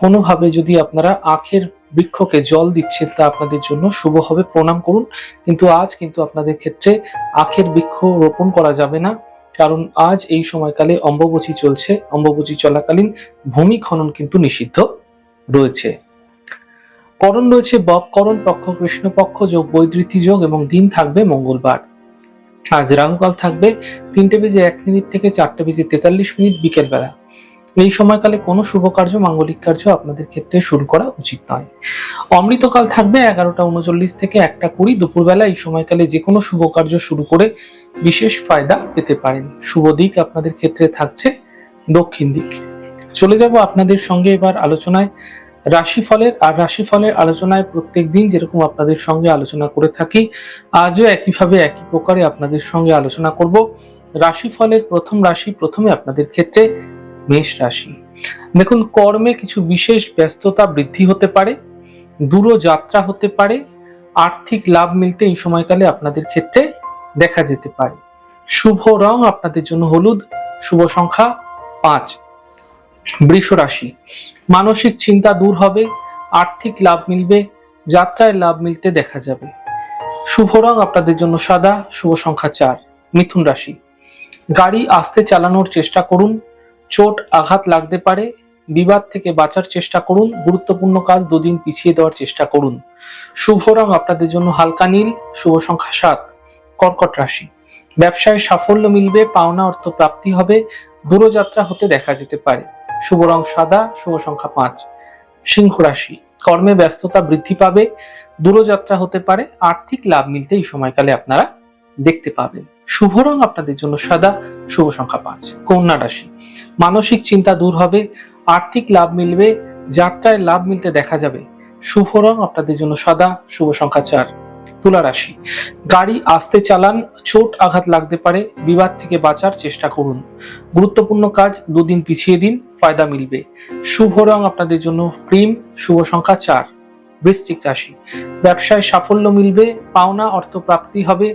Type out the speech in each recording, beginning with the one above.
কোনোভাবে যদি আপনারা আখের বৃক্ষকে জল দিচ্ছেন, তা আপনাদের জন্য শুভ হবে। প্রণাম করুন। কিন্তু আজ কিন্তু আপনাদের ক্ষেত্রে আখের বৃক্ষ রোপণ করা যাবে না। কারণ আজ এই সময়কালে অম্বুবচী চলছে। অম্বুবচী চলাকালীন ভূমি খনন কিন্তু নিষিদ্ধ রয়েছে। করণ রয়েছে বকরণ পক্ষ কৃষ্ণপক্ষ যোগ বৈদ্যুতি যোগ এবং দিন থাকবে মঙ্গলবার। আজ রাহুকাল থাকবে তিনটে বেজে এক মিনিট থেকে চারটে বেজে তেতাল্লিশ মিনিট বিকেলবেলা। এই সময়কালে কোনো শুভ কার্য, মাঙ্গলিক কার্য আপনাদের ক্ষেত্রে শুরু করা উচিত নয়। অমৃতকাল থাকবে এগারোটা উনচল্লিশ থেকে একটা কুড়ি দুপুরবেলা। এই সময়কালে যে কোনো শুভ কার্য শুরু করে বিশেষ ফায়দা পেতে পারেন। শুভ দিক আপনাদের ক্ষেত্রে থাকছে দক্ষিণ দিক। চলে যাব আপনাদের সঙ্গে এবার আলোচনায়। রাশিফলের, আর রাশিফলের আলোচনায় প্রত্যেক দিন যেরকম আপনাদের সঙ্গে আলোচনা করে থাকি, আজও একইভাবে একই প্রকারে আপনাদের সঙ্গে আলোচনা করব। রাশিফলের প্রথম রাশি প্রথমে আপনাদের ক্ষেত্রে মেষ রাশি। দেখুন, কর্মে কিছু বিশেষ ব্যস্ততা বৃদ্ধি হতে পারে, দূরযাত্রা হতে পারে, আর্থিক লাভ মিলতে এই সময়কালে আপনাদের ক্ষেত্রে দেখা যেতে পারে। শুভ রং আপনাদের জন্য হলুদ, শুভ সংখ্যা পাঁচ। বৃষ রাশি, মানসিক চিন্তা দূর হবে, আর্থিক লাভ মিলবে, যাত্রায় লাভ মিলতে দেখা যাবে। শুভ রং আপনাদের জন্য সাদা, শুভ সংখ্যা চার। মিথুন রাশি, গাড়ি আস্তে চালানোর চেষ্টা করুন চোট আঘাত লাগতে পারে। বিবাদ থেকে বাঁচার চেষ্টা করুন। গুরুত্বপূর্ণ কাজ দুদিন পিছিয়ে দেওয়ার চেষ্টা করুন। শুভ রং আপনাদের জন্য হালকা নীল, শুভ সংখ্যা সাত, কর্কট রাশি। ব্যবসায় সাফল্য মিলবে, পাওনা অর্থ প্রাপ্তি হবে, দূরযাত্রা হতে দেখা যেতে পারে। শুভ রং সাদা, শুভ সংখ্যা পাঁচ, সিংহ রাশি। কর্মে ব্যস্ততা বৃদ্ধি পাবে, দূরযাত্রা হতে পারে, আর্থিক লাভ মিলতে এই সময়কালে আপনারা দেখতে পাবেন। শুভ রং আপনাদের জন্য সাদা, শুভ সংখ্যা পাঁচ। কন্যা রাশি, মানসিক চিন্তা দূর হবে, আর্থিক লাভ মিলবে, যাত্রায় লাভ মিলতে দেখা যাবে। শুভ রং আপনাদের জন্য সাদা, শুভ সংখ্যা চার। তুলা রাশি, গাড়ি আস্তে চালান, চোট আঘাত লাগতে পারে, বিবাদ থেকে বাঁচার চেষ্টা করুন। গুরুত্বপূর্ণ কাজ, দুদিন পিছিয়ে দিন, ফায়দা মিলবে। শুভ রং আপনাদের জন্য ক্রিম শুভ সংখ্যা চার। বৃশ্চিক রাশি, ব্যবসায় সাফল্য মিলবে, পাওনা অর্থ প্রাপ্তি হবে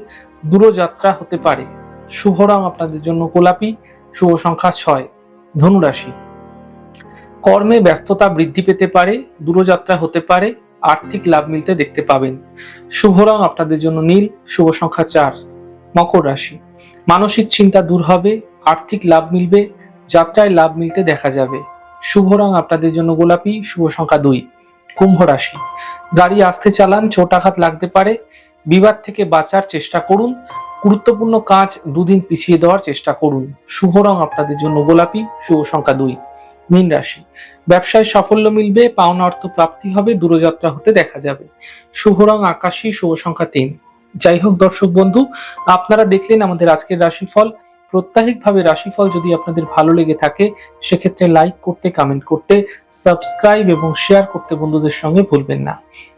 দূরযাত্রা হতে পারে। শুভ রং আপনাদের জন্য গোলাপি, শুভ সংখ্যা ছয়, ধনুরাশি। কর্মে ব্যস্ততা বৃদ্ধি পেতে পারে, দূরযাত্রা হতে পারে, আর্থিক লাভ মিলতে দেখতে পাবেন। শুভ রং আপনাদের জন্য নীল, শুভ সংখ্যা চার, মকর রাশি। মানসিক চিন্তা দূর হবে, আর্থিক লাভ মিলবে, যাত্রায় লাভ মিলতে দেখা যাবে। শুভ রং আপনাদের জন্য গোলাপি, শুভ সংখ্যা দুই, কুম্ভ রাশি। গাড়ি আস্তে চালান চোট আঘাত লাগতে পারে বিবাদ থেকে বাঁচার চেষ্টা করুন। গুরুত্বপূর্ণ কাজ দুদিন পিছিয়ে দেওয়ার চেষ্টা করুন। শুভ রং আপনাদের জন্য গোলাপি, শুভ সংখ্যা দুই। মীন রাশি, ব্যবসায় সাফল্য মিলবে, পাওনা অর্থ প্রাপ্তি হবে, দূরযাত্রা হতে দেখা যাবে। শুভ রং আকাশী, শুভ সংখ্যা তিন। যাই হোক দর্শক বন্ধু, আপনারা দেখলেন আমাদের আজকের রাশিফল। প্রত্যাহিকভাবে রাশিফল যদি আপনাদের ভালো লেগে থাকে, সেক্ষেত্রে লাইক করতে কমেন্ট করতে, সাবস্ক্রাইব এবং শেয়ার করতে বন্ধুদের সঙ্গে ভুলবেন না।